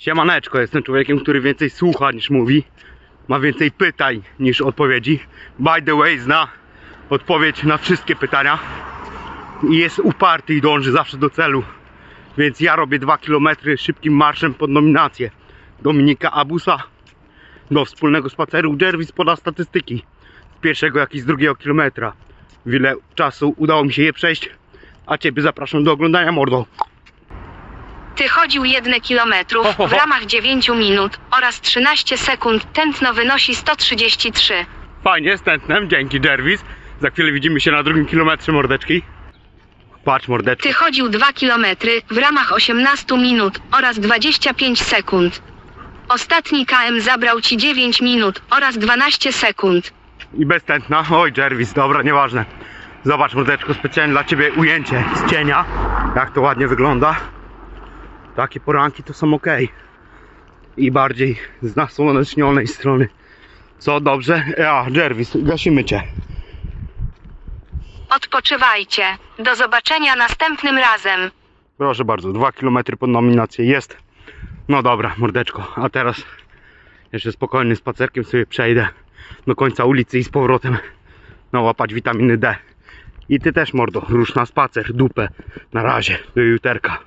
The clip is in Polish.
Siemaneczko, jestem człowiekiem, który więcej słucha niż mówi. Ma więcej pytań niż odpowiedzi. By the way, zna odpowiedź na wszystkie pytania. I jest uparty i dąży zawsze do celu. Więc ja robię 2 km szybkim marszem pod nominację Dominika Abusa do wspólnego spaceru. Jervis poda statystyki z pierwszego jak i z drugiego kilometra. W ile czasu udało mi się je przejść. A Ciebie zapraszam do oglądania mordo. Ty chodził 1 kilometrów w ramach 9 minut oraz 13 sekund. Tętno wynosi 133. Fajnie, z tętnem, dzięki Jervis. Za chwilę widzimy się na drugim kilometrze mordeczki. Patrz mordeczko. Ty chodził 2 kilometry w ramach 18 minut oraz 25 sekund. Ostatni KM zabrał ci 9 minut oraz 12 sekund. I bez tętna. Oj Jervis, dobra, nieważne. Zobacz mordeczko, specjalnie dla Ciebie ujęcie z cienia. Jak to ładnie wygląda. Takie poranki to są ok. I bardziej z nasłonecznionej strony. Co, dobrze? Ja, Jervis, gasimy Cię. Odpoczywajcie. Do zobaczenia następnym razem. Proszę bardzo, 2 km pod nominację jest. No dobra, mordeczko. A teraz jeszcze spokojnym spacerkiem sobie przejdę do końca ulicy i z powrotem nałapać witaminy D. I ty też, mordo, rusz na spacer, dupę. Na razie, do juterka.